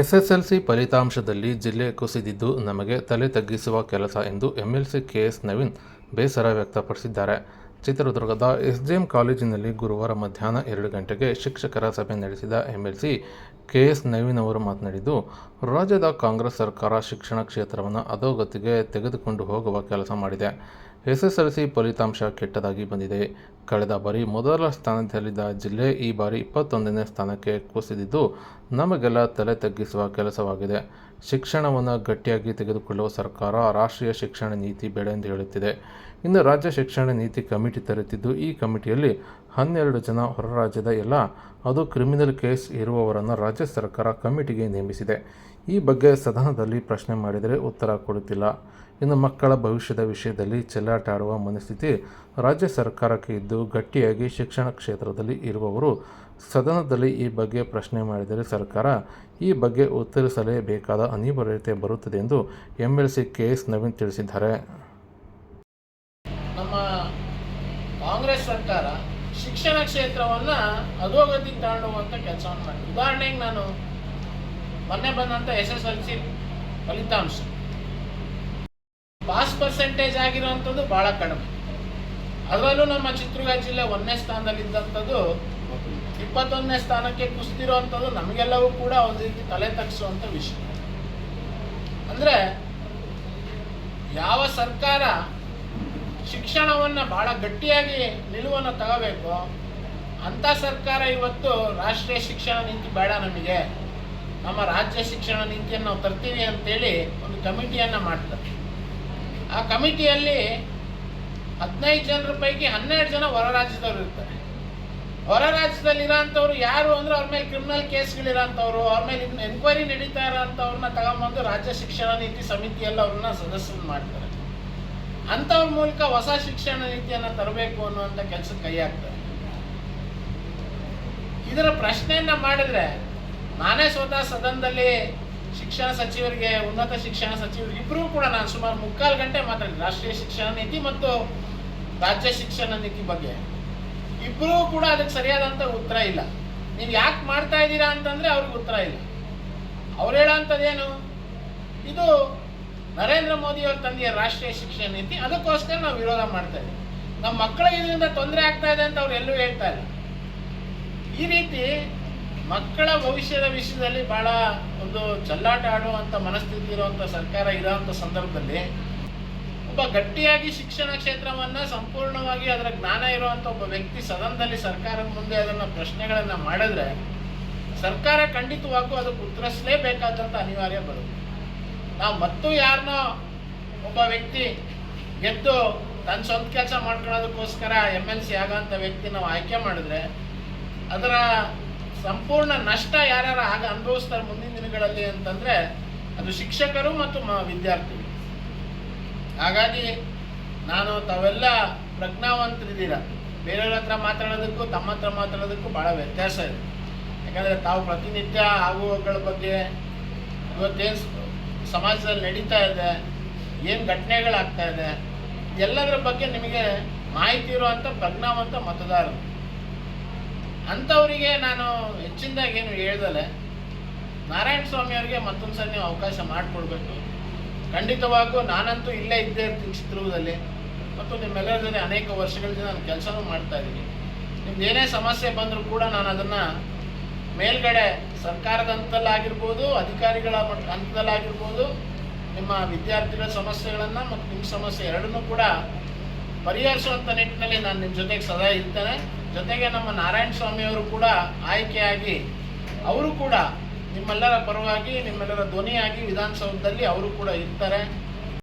SSLC ಫಲಿತಾಂಶದಲ್ಲಿ ಜಿಲ್ಲೆ ಕುಸಿದಿದ್ದು ನಮಗೆ ತಲೆ ತಗ್ಗಿಸುವ ಕೆಲಸ ಎಂದು ಎಂಎಲ್ಸಿ ಕೆಎಸ್ ನವೀನ್ ಬೇಸರ ವ್ಯಕ್ತಪಡಿಸಿದ್ದಾರೆ. ಚಿತ್ರದುರ್ಗದ ಎಸ್ಜೆಎಂ ಕಾಲೇಜಿನಲ್ಲಿ ಗುರುವಾರ ಮಧ್ಯಾಹ್ನ ಎರಡು ಗಂಟೆಗೆ ಶಿಕ್ಷಕರ ಸಭೆ ನಡೆಸಿದ ಎಂಎಲ್ಸಿ ಕೆಎಸ್ ನವೀನ್ ಅವರು ಮಾತನಾಡಿದ್ದು, ರಾಜ್ಯದ ಕಾಂಗ್ರೆಸ್ ಸರ್ಕಾರ ಶಿಕ್ಷಣ ಕ್ಷೇತ್ರವನ್ನು ಅಧೋಗತಿಗೆ ತೆಗೆದುಕೊಂಡು ಹೋಗುವ ಕೆಲಸ ಮಾಡಿದೆ. ಎಸ್ಎಸ್ಎಲ್ಸಿ ಫಲಿತಾಂಶ ಕೆಟ್ಟದಾಗಿ ಬಂದಿದೆ. ಕಳೆದ ಬಾರಿ ಮೊದಲ ಸ್ಥಾನದಲ್ಲಿದ್ದ ಜಿಲ್ಲೆ ಈ ಬಾರಿ ಇಪ್ಪತ್ತೊಂದನೇ ಸ್ಥಾನಕ್ಕೆ ಕುಸಿದಿದ್ದು, ನಮಗೆಲ್ಲ ತಲೆ ತಗ್ಗಿಸುವ ಕೆಲಸವಾಗಿದೆ. ಶಿಕ್ಷಣವನ್ನು ಗಟ್ಟಿಯಾಗಿ ತೆಗೆದುಕೊಳ್ಳುವ ಸರ್ಕಾರ ರಾಷ್ಟ್ರೀಯ ಶಿಕ್ಷಣ ನೀತಿ ಬೇಡ ಎಂದು ಹೇಳುತ್ತಿದೆ. ಇನ್ನು ರಾಜ್ಯ ಶಿಕ್ಷಣ ನೀತಿ ಕಮಿಟಿ ತರುತ್ತಿದ್ದು ಈ ಕಮಿಟಿಯಲ್ಲಿ ಹನ್ನೆರಡು ಜನ ಹೊರ ರಾಜ್ಯದ ಎಲ್ಲ ಅದು ಕ್ರಿಮಿನಲ್ ಕೇಸ್ ಇರುವವರನ್ನು ರಾಜ್ಯ ಸರ್ಕಾರ ಕಮಿಟಿಗೆ ನೇಮಿಸಿದೆ. ಈ ಬಗ್ಗೆ ಸದನದಲ್ಲಿ ಪ್ರಶ್ನೆ ಮಾಡಿದರೆ ಉತ್ತರ ಕೊಡುತ್ತಿಲ್ಲ. ಇನ್ನು ಮಕ್ಕಳ ಭವಿಷ್ಯದ ವಿಷಯದಲ್ಲಿ ಚೆಲ್ಲಾಟ ಆಡುವ ಮನಸ್ಥಿತಿ ರಾಜ್ಯ ಸರ್ಕಾರಕ್ಕೆ ಇದ್ದು, ಗಟ್ಟಿಯಾಗಿ ಶಿಕ್ಷಣ ಕ್ಷೇತ್ರದಲ್ಲಿ ಇರುವವರು ಸದನದಲ್ಲಿ ಈ ಬಗ್ಗೆ ಪ್ರಶ್ನೆ ಮಾಡಿದರೆ ಸರ್ಕಾರ ಈ ಬಗ್ಗೆ ಉತ್ತರಿಸಲೇಬೇಕಾದ ಅನಿವಾರ್ಯತೆ ಬರುತ್ತದೆ ಎಂದು ಎಂಎಲ್ಸಿ ಕೆಎಸ್ ನವೀನ್ ತಿಳಿಸಿದ್ದಾರೆ. ನಮ್ಮ ಕಾಂಗ್ರೆಸ್ ಸರ್ಕಾರ ಶಿಕ್ಷಣ ಕ್ಷೇತ್ರವನ್ನ ಅಧೋಗತಿಗೆ ತಾಂಡುವಂತ ಕೆಲಸವನ್ನು ಮಾಡಿದೆ ಉದಾಹರಣೆಗೆ ನಾನು ಮೊನ್ನೆ ಬಂದಂತ ಎಸ್ ಎಸ್ ಎಲ್ ಸಿ ಫಲಿತಾಂಶ. ಪಾಸ್ ಪರ್ಸೆಂಟೇಜ್ ಆಗಿರುವಂಥದ್ದು ಬಹಳ ಕಡಿಮೆ. ಅದರಲ್ಲೂ ನಮ್ಮ ಚಿತ್ರದುರ್ಗ ಜಿಲ್ಲೆ ಒಂದನೇ ಸ್ಥಾನದಲ್ಲಿದ್ದಂಥದ್ದು ಇಪ್ಪತ್ತೊಂದನೇ ಸ್ಥಾನಕ್ಕೆ ಕುಸ್ತಿರೋ ಅಂಥದ್ದು ನಮಗೆಲ್ಲವೂ ಕೂಡ ಒಂದು ರೀತಿ ತಲೆ ತಗ್ಸುವಂಥ ವಿಷಯ. ಅಂದ್ರೆ ಯಾವ ಸರ್ಕಾರ ಶಿಕ್ಷಣವನ್ನ ಬಹಳ ಗಟ್ಟಿಯಾಗಿ ನಿಲುವನ್ನು ತಗೋಬೇಕು ಅಂತ ಸರ್ಕಾರ ಇವತ್ತು ರಾಷ್ಟ್ರೀಯ ಶಿಕ್ಷಣ ನೀತಿ ಬೇಡ ನಮಗೆ. ನಮ್ಮ ರಾಜ್ಯ ಶಿಕ್ಷಣ ನೀತಿಯನ್ನು ನಾವು ತರ್ತೀವಿ ಅಂತೇಳಿ ಒಂದು ಕಮಿಟಿಯನ್ನ ಮಾಡ್ತಾರೆ. ಆ ಕಮಿಟಿಯಲ್ಲಿ ಹದಿನೈದು ಜನರ ಪೈಕಿ ಹನ್ನೆರಡು ಜನ ಹೊರ ರಾಜ್ಯದವರು ಇರ್ತಾರೆ. ಹೊರ ರಾಜ್ಯದಲ್ಲಿ ಯಾರು ಅಂದ್ರೆ ಅವ್ರ ಮೇಲೆ ಕ್ರಿಮಿನಲ್ ಕೇಸ್ಗಳಿರೋಂಥವ್ರು ಅವ್ರ ಮೇಲೆ ಎನ್ಕ್ವೈರಿ ನಡೀತಾ ಇರೋಂಥವ್ರನ್ನ ತಗೊಂಬಂದು ರಾಜ್ಯ ಶಿಕ್ಷಣ ನೀತಿ ಸಮಿತಿಯಲ್ಲಿ ಅವ್ರನ್ನ ಸದಸ್ಯರು ಮಾಡ್ತಾರೆ. ಅಂಥವ್ರ ಮೂಲಕ ಹೊಸ ಶಿಕ್ಷಣ ನೀತಿಯನ್ನು ತರಬೇಕು ಅನ್ನುವಂಥ ಕೆಲಸಕ್ಕೆ ಕೈ ಹಾಕ್ತಾರೆ. ಇದರ ಪ್ರಶ್ನೆಯನ್ನ ಮಾಡಿದ್ರೆ ನಾನೇ ಸ್ವತಃ ಸದನದಲ್ಲಿ ಶಿಕ್ಷಣ ಸಚಿವರಿಗೆ, ಉನ್ನತ ಶಿಕ್ಷಣ ಸಚಿವರಿಗೆ ಇಬ್ಬರೂ ಕೂಡ ನಾನು ಸುಮಾರು ಮುಕ್ಕಾಲು ಗಂಟೆ ಮಾತಾಡಿದೆ ರಾಷ್ಟ್ರೀಯ ಶಿಕ್ಷಣ ನೀತಿ ಮತ್ತು ರಾಜ್ಯ ಶಿಕ್ಷಣ ನೀತಿ ಬಗ್ಗೆ. ಇಬ್ಬರೂ ಕೂಡ ಅದಕ್ಕೆ ಸರಿಯಾದಂಥ ಉತ್ತರ ಇಲ್ಲ. ನೀವು ಯಾಕೆ ಮಾಡ್ತಾ ಇದ್ದೀರಾ ಅಂತಂದ್ರೆ ಅವ್ರಿಗೆ ಉತ್ತರ ಇಲ್ಲ. ಅವ್ರು ಹೇಳೋಂಥದ್ದೇನು? ಇದು ನರೇಂದ್ರ ಮೋದಿ ಅವ್ರ ತಂದೆಯ ರಾಷ್ಟ್ರೀಯ ಶಿಕ್ಷಣ ನೀತಿ, ಅದಕ್ಕೋಸ್ಕರ ನಾವು ವಿರೋಧ ಮಾಡ್ತಾ ಇದ್ದೀವಿ. ನಮ್ಮ ಮಕ್ಕಳಿಗೆ ಇದರಿಂದ ತೊಂದರೆ ಆಗ್ತಾ ಇದೆ ಅಂತ ಅವ್ರು ಎಲ್ಲೂ ಹೇಳ್ತಾ ಇಲ್ಲ. ಈ ರೀತಿ ಮಕ್ಕಳ ಭವಿಷ್ಯದ ವಿಷಯದಲ್ಲಿ ಬಹಳ ಒಂದು ಚಲ್ಲಾಟ ಆಡುವಂಥ ಮನಸ್ಥಿತಿ ಇರುವಂಥ ಸರ್ಕಾರ ಇರೋವಂಥ ಸಂದರ್ಭದಲ್ಲಿ ಒಬ್ಬ ಗಟ್ಟಿಯಾಗಿ ಶಿಕ್ಷಣ ಕ್ಷೇತ್ರವನ್ನ ಸಂಪೂರ್ಣವಾಗಿ ಅದರ ಜ್ಞಾನ ಇರುವಂಥ ಒಬ್ಬ ವ್ಯಕ್ತಿ ಸದನದಲ್ಲಿ ಸರ್ಕಾರದ ಮುಂದೆ ಅದನ್ನ ಪ್ರಶ್ನೆಗಳನ್ನ ಮಾಡಿದ್ರೆ, ಸರ್ಕಾರ ಖಂಡಿತವಾಗೂ ಅದಕ್ಕೆ ಉತ್ತರಿಸಲೇಬೇಕಾದಂಥ ಅನಿವಾರ್ಯ ಬರುತ್ತೆ. ನಾವು ಮತ್ತು ಯಾರನ್ನೋ ಒಬ್ಬ ವ್ಯಕ್ತಿ ಗೆದ್ದು ತನ್ನ ಸ್ವಂತ ಕೆಲಸ ಮಾಡ್ಕೊಳ್ಳೋದಕ್ಕೋಸ್ಕರ ಎಂ ಎಲ್ ಸಿ ಆಗೋಂಥ ವ್ಯಕ್ತಿ ನಾವು ಆಯ್ಕೆ ಮಾಡಿದ್ರೆ, ಅದರ ಸಂಪೂರ್ಣ ನಷ್ಟ ಯಾರ್ಯಾರು ಆಗ ಅನುಭವಿಸ್ತಾರೆ ಮುಂದಿನ ದಿನಗಳಲ್ಲಿ ಅಂತಂದ್ರೆ ಅದು ಶಿಕ್ಷಕರು ಮತ್ತು ಮ- ವಿದ್ಯಾರ್ಥಿಗಳು. ಹಾಗಾಗಿ ನಾನು ತಾವೆಲ್ಲ ಪ್ರಜ್ಞಾವಂತರಿದ್ದೀರ? ಬೇರೆಯವ್ರ ಹತ್ರ ಮಾತಾಡೋದಕ್ಕೂ, ತಮ್ಮ ಹತ್ರ ಮಾತಾಡೋದಕ್ಕೂ ಭಾಳ ವ್ಯತ್ಯಾಸ ಇದೆ. ಯಾಕಂದರೆ ತಾವು ಪ್ರತಿನಿತ್ಯ ಆಗುವಗಳ ಬಗ್ಗೆ ಇವತ್ತೇನು ಸಮಾಜದಲ್ಲಿ ನಡೀತಾ ಇದೆ, ಏನು ಘಟನೆಗಳಾಗ್ತಾ ಇದೆ, ಎಲ್ಲದರ ಬಗ್ಗೆ ನಿಮಗೆ ಮಾಹಿತಿ ಇರುವಂಥ ಪ್ರಜ್ಞಾವಂತ ಮತದಾರರು. ಅಂಥವರಿಗೆ ನಾನು ಹೆಚ್ಚಿನದಾಗಿ ಏನು ಹೇಳ್ದಲೆ, ನಾರಾಯಣ ಸ್ವಾಮಿ ಅವರಿಗೆ ಮತ್ತೊಂದು ಸಲ ನೀವು ಅವಕಾಶ ಮಾಡಿಕೊಡ್ಬೇಕು. ಖಂಡಿತವಾಗೂ ನಾನಂತೂ ಇಲ್ಲೇ ಇದ್ದೇ ಇರ್ತೀನಿ ಚಿತ್ರದುರ್ಗದಲ್ಲಿ. ಮತ್ತು ನಿಮ್ಮೆಲ್ಲರ ಅನೇಕ ವರ್ಷಗಳಿಂದ ನಾನು ಕೆಲಸನೂ ಮಾಡ್ತಾ ಇದ್ದೀನಿ. ನಿಮ್ದು ಏನೇ ಸಮಸ್ಯೆ ಬಂದರೂ ಕೂಡ ನಾನು ಅದನ್ನು ಮೇಲ್ಗಡೆ ಸರ್ಕಾರದ ಹಂತದಲ್ಲಾಗಿರ್ಬೋದು ಅಧಿಕಾರಿಗಳ ಮಟ್ಟ ಹಂತದಲ್ಲಾಗಿರ್ಬೋದು, ನಿಮ್ಮ ವಿದ್ಯಾರ್ಥಿಗಳ ಸಮಸ್ಯೆಗಳನ್ನು ಮತ್ತು ನಿಮ್ಮ ಸಮಸ್ಯೆ ಎರಡನ್ನೂ ಕೂಡ ಪರಿಹರಿಸುವಂಥ ನಿಟ್ಟಿನಲ್ಲಿ ನಾನು ನಿಮ್ಮ ಜೊತೆಗೆ ಸದಾ ಇರ್ತೇನೆ. ಜೊತೆಗೆ ನಮ್ಮ ನಾರಾಯಣ ಸ್ವಾಮಿಯವರು ಕೂಡ ಆಯ್ಕೆಯಾಗಿ, ಅವರು ಕೂಡ ನಿಮ್ಮೆಲ್ಲರ ಪರವಾಗಿ ನಿಮ್ಮೆಲ್ಲರ ಧ್ವನಿಯಾಗಿ ವಿಧಾನಸೌಧದಲ್ಲಿ ಅವರು ಕೂಡ ಇರ್ತಾರೆ.